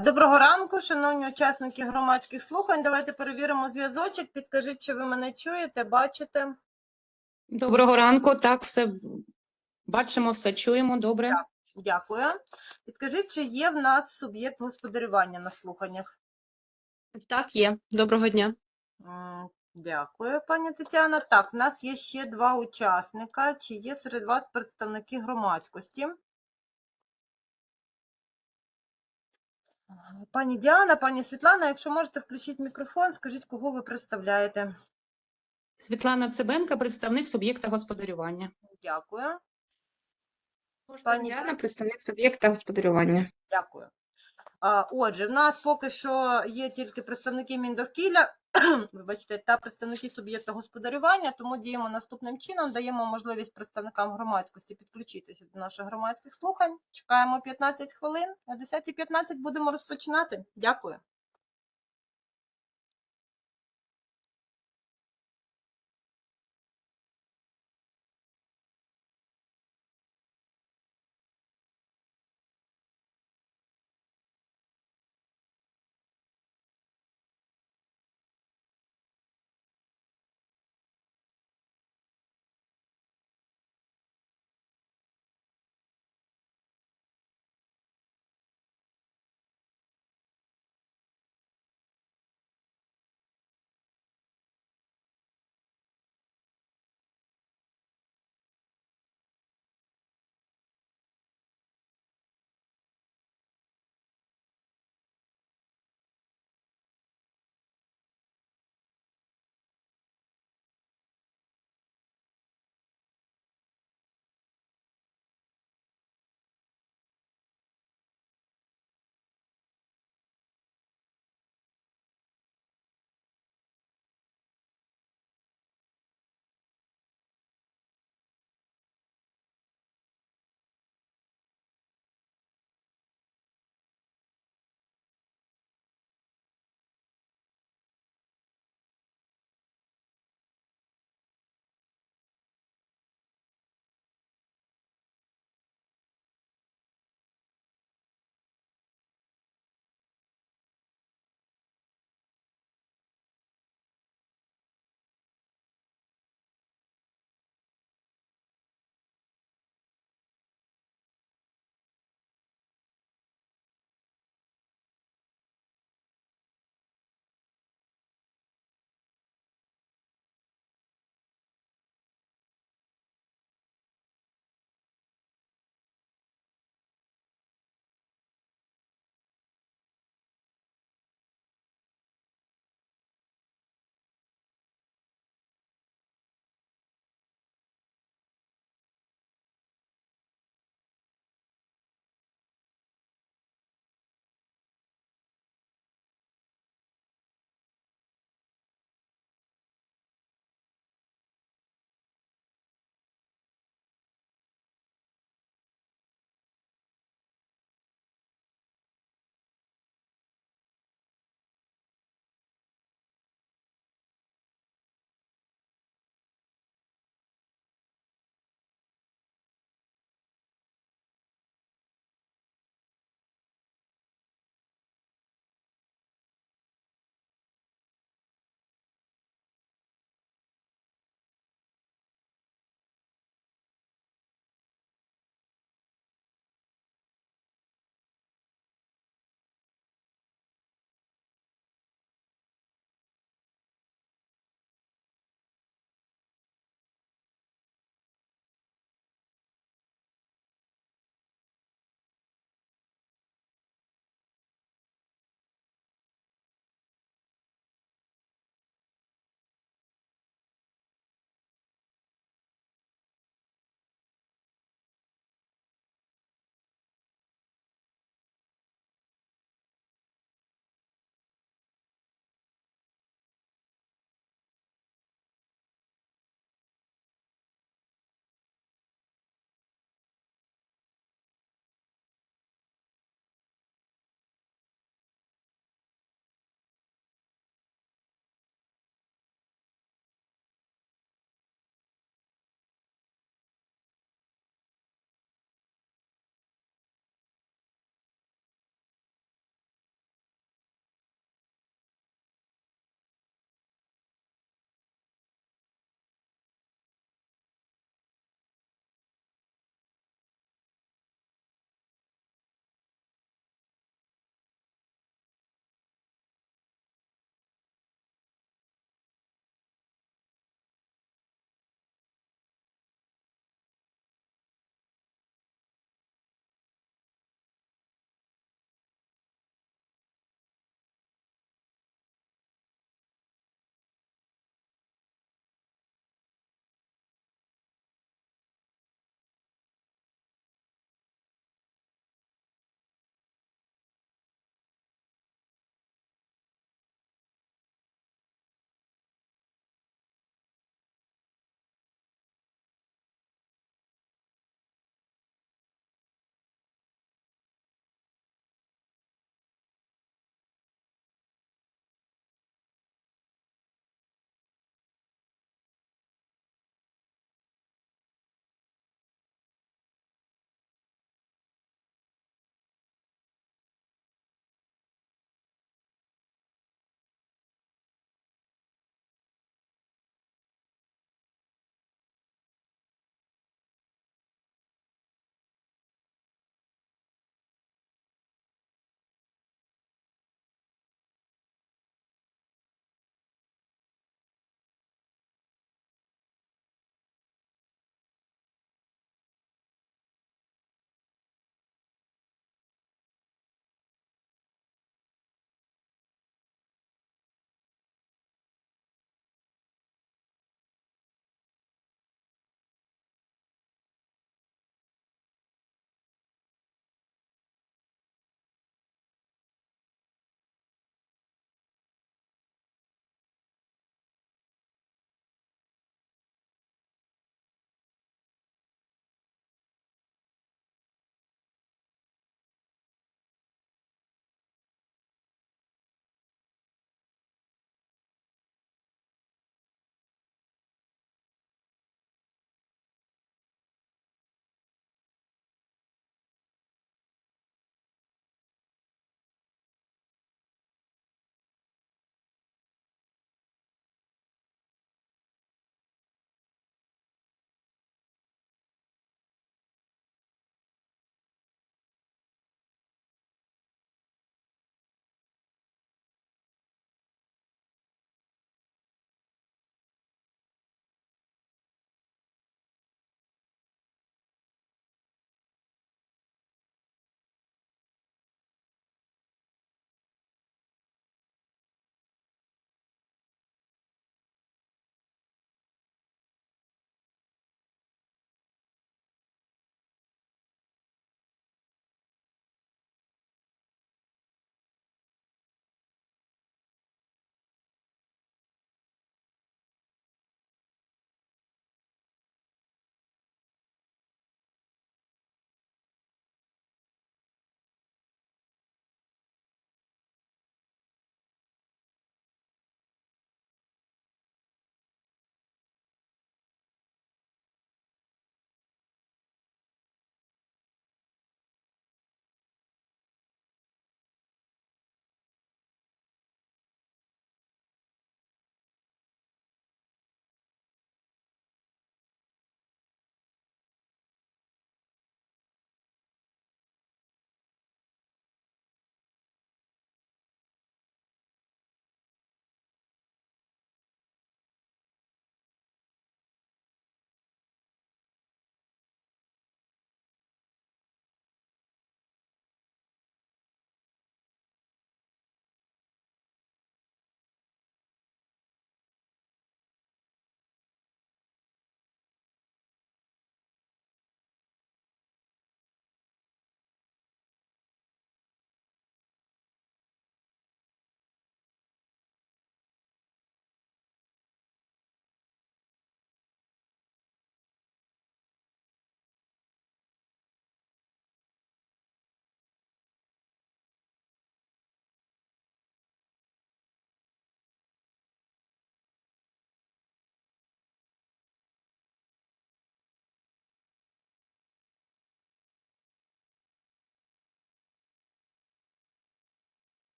Доброго ранку, шановні учасники громадських слухань. Давайте перевіримо зв'язочок. Підкажіть, чи ви мене чуєте, бачите? Доброго ранку. Так, все бачимо, все чуємо. Добре. Так. Дякую. Підкажіть, чи є в нас суб'єкт господарювання на слуханнях? Так, є. Доброго дня. Дякую, пані Тетяна. Так, в нас є ще два учасника. Чи є серед вас представники громадськості? Пані Діана, пані Світлана, якщо можете, включіть мікрофон, скажіть, кого ви представляєте. Світлана Цибенка, представник суб'єкта господарювання. Дякую. Пані Пані Діана, представник суб'єкта господарювання. Дякую. Отже, в нас поки що є тільки представники Міндовкілля, вибачте, та представники суб'єкта господарювання, тому діємо наступним чином, даємо можливість представникам громадськості підключитися до наших громадських слухань. Чекаємо 15 хвилин. О 10.15 будемо розпочинати. Дякую.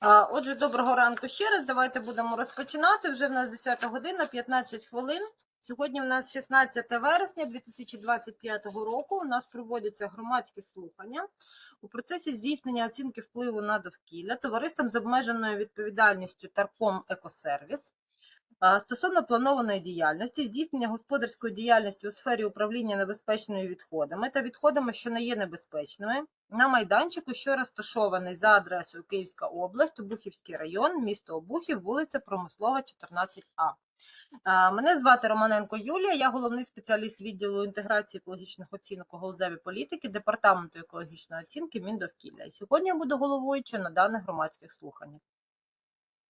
Отже, доброго ранку ще раз. Давайте будемо розпочинати. Вже в нас 10 година, 15 хвилин. Сьогодні в нас 16 вересня 2025 року. У нас проводяться громадські слухання у процесі здійснення оцінки впливу на довкілля товариством з обмеженою відповідальністю Тарком Екосервіс. Стосовно планованої діяльності, здійснення господарської діяльності у сфері управління небезпечними відходами та відходами, що не є небезпечними, на майданчику, що розташований за адресою Київська область, Обухівський район, місто Обухів, вулиця Промислова, 14А. Мене звати Романенко Юлія, я головний спеціаліст відділу інтеграції екологічних оцінок у галузевій політики Департаменту екологічної оцінки Міндовкілля. І сьогодні я буду головуючою на даних громадських слуханнях.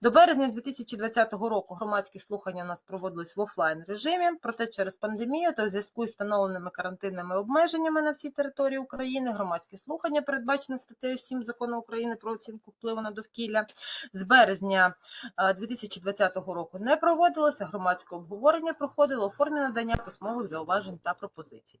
До березня 2020 року громадські слухання у нас проводились в офлайн режимі, проте через пандемію та у зв'язку із встановленими карантинними обмеженнями на всій території України громадські слухання, передбачені статтею 7 закону України про оцінку впливу на довкілля, з березня е, 2020 року не проводилося, громадське обговорення проходило у формі надання письмових зауважень та пропозицій.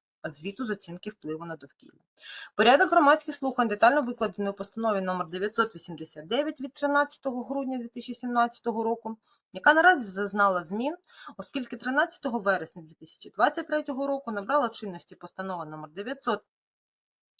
звіту з оцінки впливу на довкілля. Порядок громадських слухань детально викладений у постанові номер 989 від 13 грудня 2017 року, яка наразі зазнала змін, оскільки 13 вересня 2023 року набрала чинності постанова номер 900 а,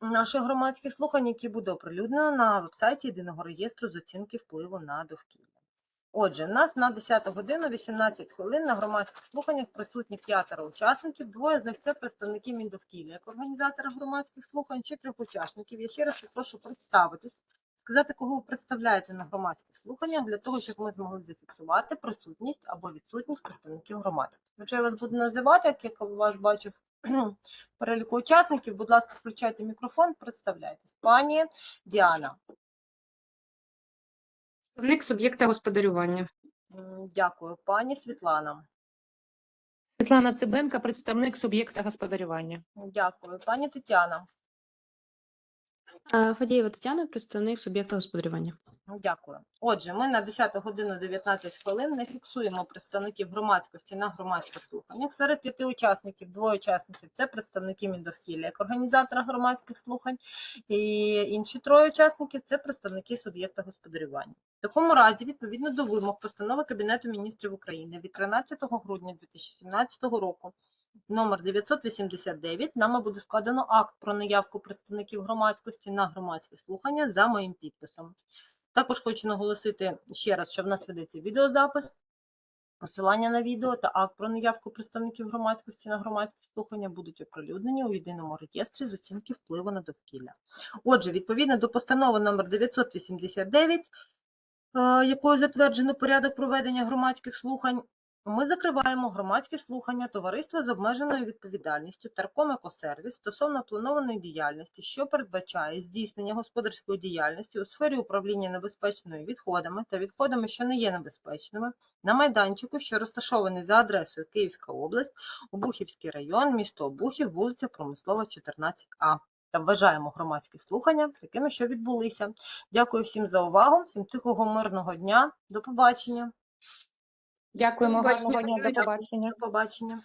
наших громадських слухань, які буде оприлюднено на вебсайті Єдиного реєстру з оцінки впливу на довкілля. Отже, у нас на 10 годину 18 хвилин на громадських слуханнях присутні п'ятеро учасників. Двоє з них це представники Міндовкілля як організатора громадських слухань, чи трьох учасників. Я ще раз прошу представитись, сказати, кого ви представляєте на громадських слуханнях, для того, щоб ми змогли зафіксувати присутність або відсутність представників громадськості. Отже, я вас буду називати, як я вас бачу в переліку учасників. Будь ласка, включайте мікрофон, представляйтесь. Пані Діана. Представник суб'єкта господарювання. Дякую. Пані Світлана. Світлана Цибенка, представник суб'єкта господарювання. Дякую. Пані Тетяна. Е, Фадієва Тетяна, представник суб'єкта господарювання. Дякую. Отже, ми на 10 годину 19 хвилин не фіксуємо представників громадськості на громадських слуханнях. Серед п'яти учасників, двоє учасників це представники Міндовкілля як організатора громадських слухань, і інші троє учасників це представники суб'єкта господарювання. В такому разі, відповідно до вимог постанови Кабінету міністрів України від 13 грудня 2017 року номер 989 нами буде складено акт про наявку представників громадськості на громадські слухання за моїм підписом. Також хочу наголосити ще раз, що в нас ведеться відеозапис, посилання на відео та акт про наявку представників громадськості на громадські слухання будуть оприлюднені у єдиному реєстрі з оцінки впливу на довкілля. Отже, відповідно до постанови номер 989, е, якою затверджено порядок проведення громадських слухань, ми закриваємо громадські слухання товариства з обмеженою відповідальністю Тарком Екосервіс стосовно планованої діяльності, що передбачає здійснення господарської діяльності у сфері управління небезпечними відходами та відходами, що не є небезпечними, на майданчику, що розташований за адресою Київська область, Обухівський район, місто Обухів, вулиця Промислова, 14А. Та вважаємо громадські слухання такими, що відбулися. Дякую всім за увагу, всім тихого мирного дня. До побачення. Дякуємо, гарного дня, до побачення. До побачення.